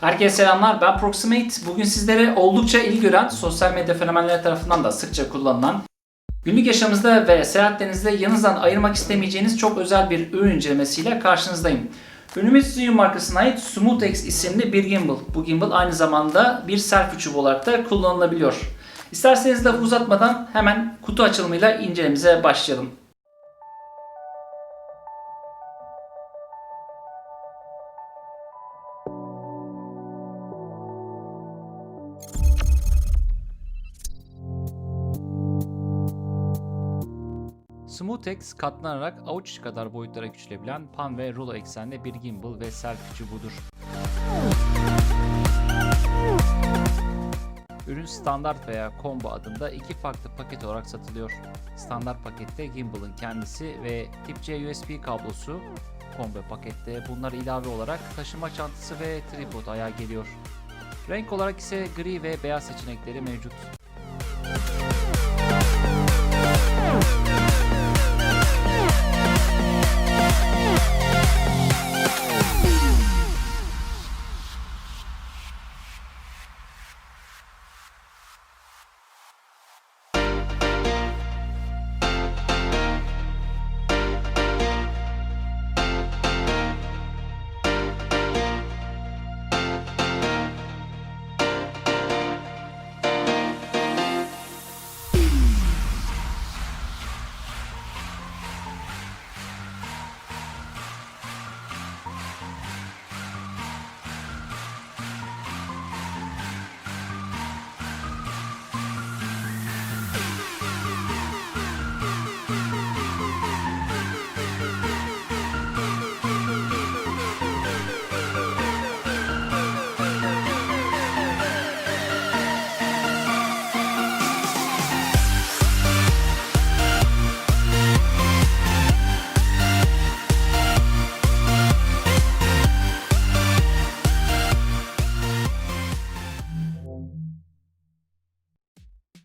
Herkese selamlar. Ben Proximate. Bugün sizlere oldukça ilgi gören, sosyal medya fenomenleri tarafından da sıkça kullanılan, günlük yaşamınızda ve seyahatlerinizde yanınızdan ayırmak istemeyeceğiniz çok özel bir ürün incelemesiyle karşınızdayım. Ürünümüz Zoom markasına ait SmoothX isimli bir gimbal. Bu gimbal aynı zamanda bir selfie çubuğu olarak da kullanılabiliyor. İsterseniz lafı uzatmadan hemen kutu açılımıyla incelememize başlayalım. SmoothX katlanarak avuç içi kadar boyutlara küçülebilen pan ve rulo eksenli bir gimbal ve selfie çubuğudur. Ürün standart veya combo adında iki farklı paket olarak satılıyor. Standart pakette gimbal'ın kendisi ve tip C USB kablosu, combo pakette bunlar ilave olarak taşıma çantası ve tripod ayağı geliyor. Renk olarak ise gri ve beyaz seçenekleri mevcut.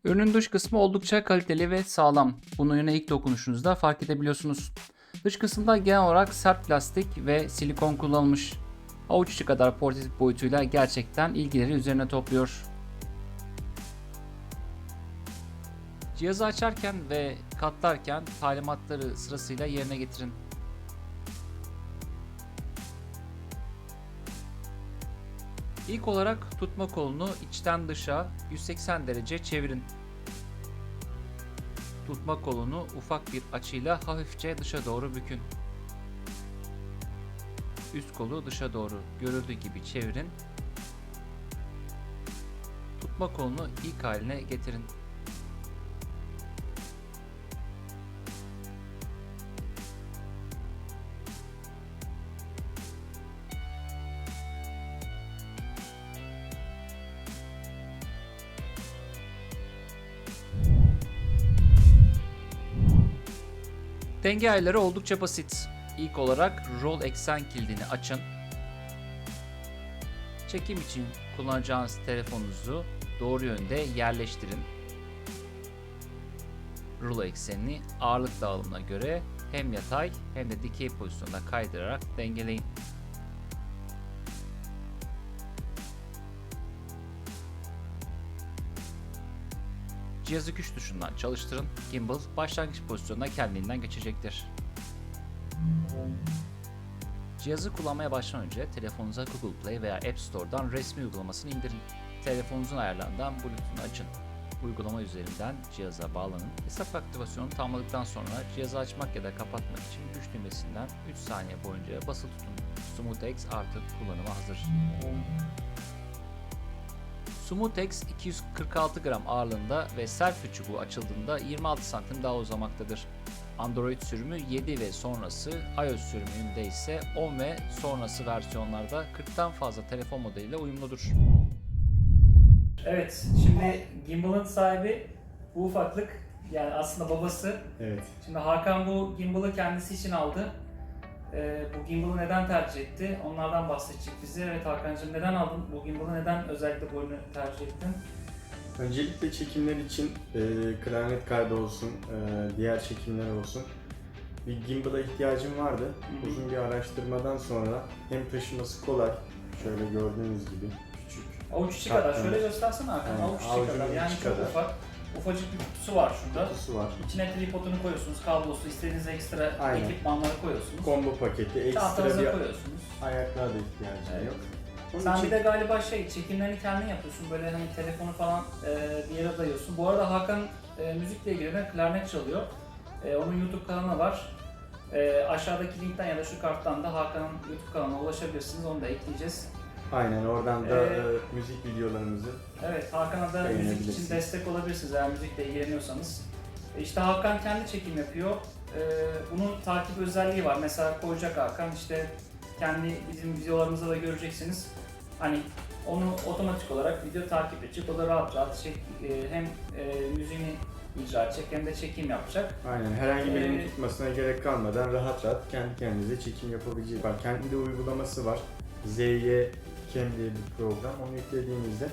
Ürünün dış kısmı oldukça kaliteli ve sağlam. Bunu yine ilk dokunuşunuzda fark edebiliyorsunuz. Dış kısımda genel olarak sert plastik ve silikon kullanılmış. Avuç içi kadar portatif boyutuyla gerçekten ilgileri üzerine topluyor. Cihazı açarken ve katlarken talimatları sırasıyla yerine getirin. İlk olarak tutma kolunu içten dışa 180 derece çevirin. Tutma kolunu ufak bir açıyla hafifçe dışa doğru bükün. Üst kolu dışa doğru görüldüğü gibi çevirin. Tutma kolunu ilk haline getirin. Denge ayarları oldukça basit. İlk olarak roll eksen kilidini açın. Çekim için kullanacağınız telefonunuzu doğru yönde yerleştirin. Rulo eksenini ağırlık dağılımına göre hem yatay hem de dikey pozisyonda kaydırarak dengeleyin. Cihazı güç tuşundan çalıştırın. Gimbal başlangıç pozisyonuna kendiliğinden geçecektir. Cihazı kullanmaya başlamadan önce telefonunuza Google Play veya App Store'dan resmi uygulamasını indirin. Telefonunuzun ayarlarından Bluetooth'unu açın. Uygulama üzerinden cihaza bağlanın. Hesap aktivasyonu tamamladıktan sonra cihazı açmak ya da kapatmak için güç düğmesinden 3 saniye boyunca basılı tutun. SmoothX artık kullanıma hazır. SmoothX 246 gram ağırlığında ve selfie çubuğu açıldığında 26 santim daha uzamaktadır. Android sürümü 7 ve sonrası, iOS sürümünde ise 10 ve sonrası versiyonlarda 40'tan fazla telefon modeliyle uyumludur. Evet, şimdi Gimbal'ın sahibi bu ufaklık. Yani aslında babası. Evet. Şimdi Hakan bu Gimbal'ı kendisi için aldı. Ee, bu Gimbal'ı neden tercih etti? Onlardan bahsedecek bize. Evet Hakan'cığım neden aldın? Bu Gimbal'ı neden özellikle bu ürünü tercih ettin? Öncelikle çekimler için e, klarnet kaydı olsun, e, diğer çekimler olsun. Bir gimbal'a ihtiyacım vardı. hı. Uzun bir araştırmadan sonra hem taşıması kolay Şöyle gördüğünüz gibi küçük. Avuç içi kadar. Şöyle göstersene Hakan. Aynen, Avuç içi kadar. Yani çok kadar. ufak. Ufacık bir kutusu var şurada. Kutusu var. İçine tripodunu koyuyorsunuz, kablosu, istediğiniz ekstra Aynen. ekipmanları koyuyorsunuz. Combo paketi, ekstra Çantanıza bir koyuyorsunuz. ayaklığa da ihtiyacın Evet. yok. Onun Sen için bir de galiba şey, çekimlerini kendin yapıyorsun. Böyle hani telefonu falan e, bir yere dayıyorsun. Bu arada Hakan e, müzikle ilgili de klarnet çalıyor. E, onun YouTube kanalı var. E, aşağıdaki linkten ya da şu karttan da Hakan'ın YouTube kanalına ulaşabilirsiniz. Onu da ekleyeceğiz. Aynen oradan da Ee, e, müzik videolarımızı Evet, Hakan'a da müzik için Beğenebilirsiniz. destek olabilirsiniz eğer müzikle ilgileniyorsanız. E, İşte Hakan kendi çekim yapıyor. E, bunun takip özelliği var. Mesela koyacak Hakan işte kendi bizim videolarımızda da göreceksiniz. Hani onu otomatik olarak video takip edecek. O da rahat rahat çek, e, hem e, müziğini icra edecek hem de çekim yapacak. aynen herhangi birinin Ee, tutmasına gerek kalmadan rahat rahat kendi kendinize çekim yapabileceği var. Kendi uygulaması var. ZY Cam diye bir program. Onu yüklediğinizde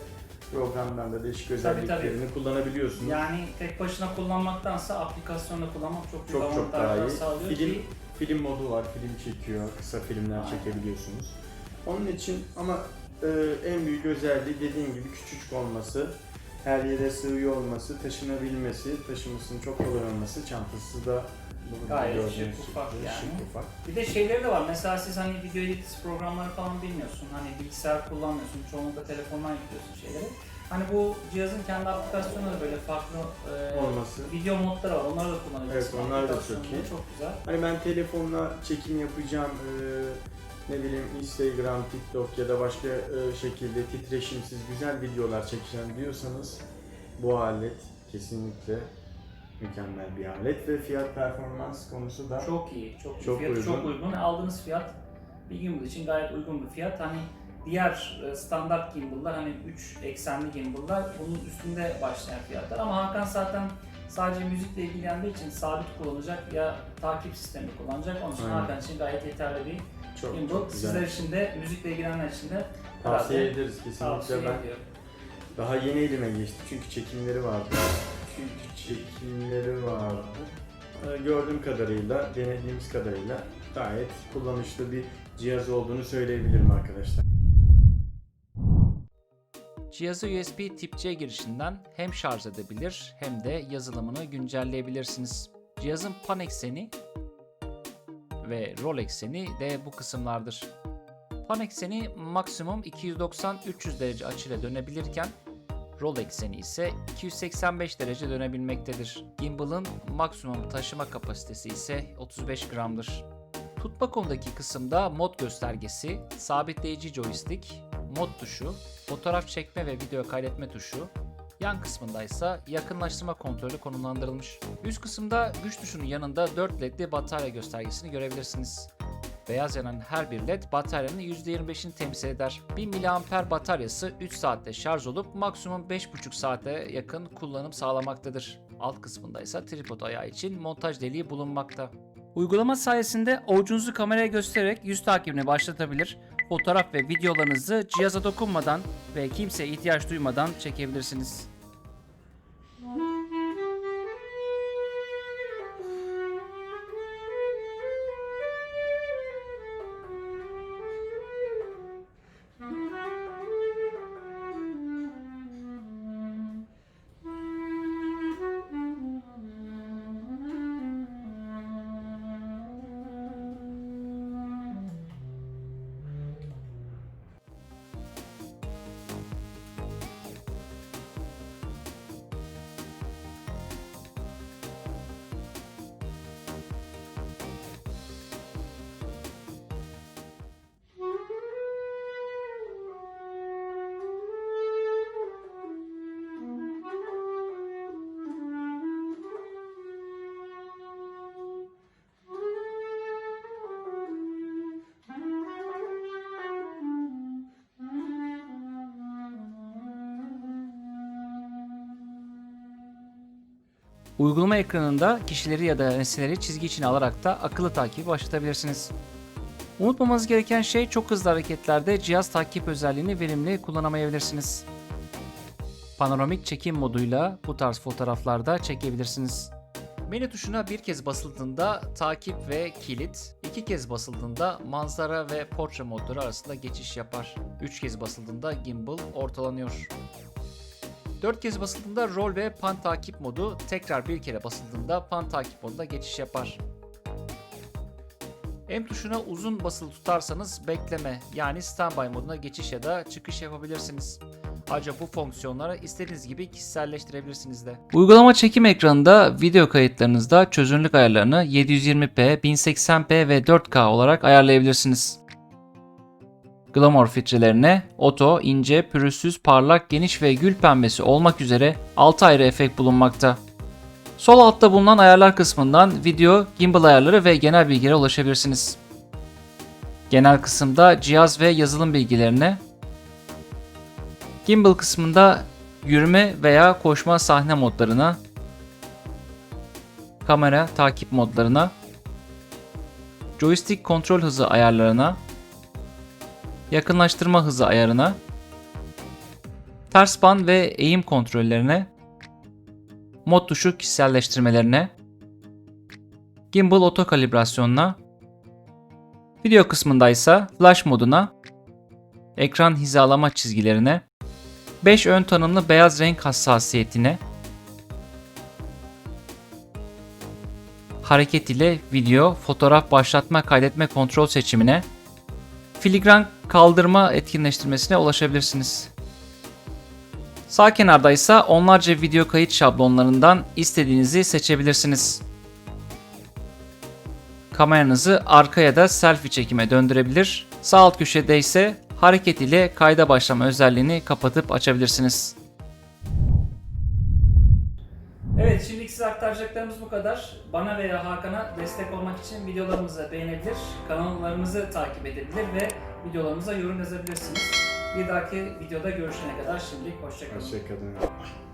programdan da değişik tabii. özelliklerini kullanabiliyorsunuz. Yani tek başına kullanmaktansa aplikasyonla kullanmak çok büyük Çok çok daha iyi. sağlıyor Film ki film modu var, film çekiyor, kısa filmler Aynen. çekebiliyorsunuz. Onun için ama e, en büyük özelliği dediğim gibi küçücük olması, her yere sığıyor olması, taşınabilmesi, taşımasının çok kolay olması, çantası da bunu Gayet gördüğünüz şık, gibi ufak yani. şık, ufak. Bir de şeyleri de var. Mesela siz hani video edit programları falan bilmiyorsun. Hani bilgisayar kullanmıyorsun. Çoğunlukla telefondan yüklüyorsun şeyleri. Hani bu cihazın kendi aplikasyonu da böyle farklı e, Olması. video modları var. Onları da kullanabilirsin. Evet, onlar da çok iyi. Çok güzel. Hani ben telefonla çekim yapacağım, e, ne bileyim Instagram, TikTok ya da başka e, şekilde titreşimsiz güzel videolar çekeceğim diyorsanız bu alet kesinlikle mükemmel bir alet ve fiyat performans konusu da Çok iyi. Çok. Çok Fiyatı uygun. çok uygun. Aldığınız fiyat bir gimbal için gayet uygun bir fiyat. Hani diğer e, standart gimbal'lar hani 3 eksenli gimbal'lar bunun üstünde başlayan fiyatlar ama Hakan zaten sadece müzikle ilgilendiği için sabit kullanacak ya takip sistemi kullanacak. Onun için Aynen. Hakan için gayet yeterli bir çok gimbal. çok güzel. Sizler için de müzikle ilgilenenler için de Tavsiye ederiz kesinlikle ben. ediyorum. Daha yeni elime geçti çünkü çekimleri vardı. Çünkü çekimleri vardı. Ee, Gördüğüm kadarıyla, denediğimiz kadarıyla gayet kullanışlı bir cihaz olduğunu söyleyebilirim arkadaşlar. Cihazı USB tip C girişinden hem şarj edebilir hem de yazılımını güncelleyebilirsiniz. Cihazın pan ekseni ve roll ekseni de bu kısımlardır. Pan ekseni maksimum 290-300 derece açıyla dönebilirken roll ekseni ise 285 derece dönebilmektedir. Gimbal'ın maksimum taşıma kapasitesi ise 35 gramdır. Tutma konudaki kısımda mod göstergesi, sabitleyici joystick, mod tuşu, fotoğraf çekme ve video kaydetme tuşu, yan kısmında ise yakınlaştırma kontrolü konumlandırılmış. Üst kısımda güç tuşunun yanında 4 ledli batarya göstergesini görebilirsiniz. Beyaz yanan her bir led bataryanın %25'ini temsil eder. 1000 mAh bataryası 3 saatte şarj olup maksimum 5,5 saate yakın kullanım sağlamaktadır. Alt kısmında ise tripod ayağı için montaj deliği bulunmakta. Uygulama sayesinde avucunuzu kameraya göstererek yüz takibini başlatabilir, fotoğraf ve videolarınızı cihaza dokunmadan ve kimseye ihtiyaç duymadan çekebilirsiniz. Uygulama ekranında kişileri ya da nesneleri çizgi içine alarak da akıllı takibi başlatabilirsiniz. Unutmamanız gereken şey çok hızlı hareketlerde cihaz takip özelliğini verimli kullanamayabilirsiniz. Panoramik çekim moduyla bu tarz fotoğraflarda çekebilirsiniz. Menü tuşuna bir kez basıldığında takip ve kilit, iki kez basıldığında manzara ve portre modları arasında geçiş yapar. Üç kez basıldığında gimbal ortalanıyor. 4 kez basıldığında rol ve pan takip modu, tekrar bir kere basıldığında pan takip moduna geçiş yapar. M tuşuna uzun basılı tutarsanız bekleme yani standby moduna geçiş ya da çıkış yapabilirsiniz. Ayrıca bu fonksiyonları istediğiniz gibi kişiselleştirebilirsiniz de. Uygulama çekim ekranında video kayıtlarınızda çözünürlük ayarlarını 720p, 1080p ve 4K olarak ayarlayabilirsiniz. Glamour filtrelerine oto, ince, pürüzsüz, parlak, geniş ve gül pembesi olmak üzere 6 ayrı efekt bulunmakta. Sol altta bulunan ayarlar kısmından video, gimbal ayarları ve genel bilgilere ulaşabilirsiniz. Genel kısımda cihaz ve yazılım bilgilerine, gimbal kısmında yürüme veya koşma sahne modlarına, kamera takip modlarına, joystick kontrol hızı ayarlarına, yakınlaştırma hızı ayarına, ters ban ve eğim kontrollerine, mod tuşu kişiselleştirmelerine, gimbal oto kalibrasyonuna, video kısmında ise flash moduna, ekran hizalama çizgilerine, 5 ön tanımlı beyaz renk hassasiyetine, hareket ile video, fotoğraf başlatma, kaydetme kontrol seçimine, filigran kaldırma etkinleştirmesine ulaşabilirsiniz. Sağ kenarda ise onlarca video kayıt şablonlarından istediğinizi seçebilirsiniz. Kameranızı arka ya da selfie çekime döndürebilir. Sağ alt köşede ise hareket ile kayda başlama özelliğini kapatıp açabilirsiniz. Evet şimdiki size aktaracaklarımız bu kadar. Bana veya Hakan'a destek olmak için videolarımızı beğenebilir, kanallarımızı takip edebilir ve videolarımıza yorum yazabilirsiniz. Bir dahaki videoda görüşene kadar şimdilik hoşçakalın. Hoşçakalın.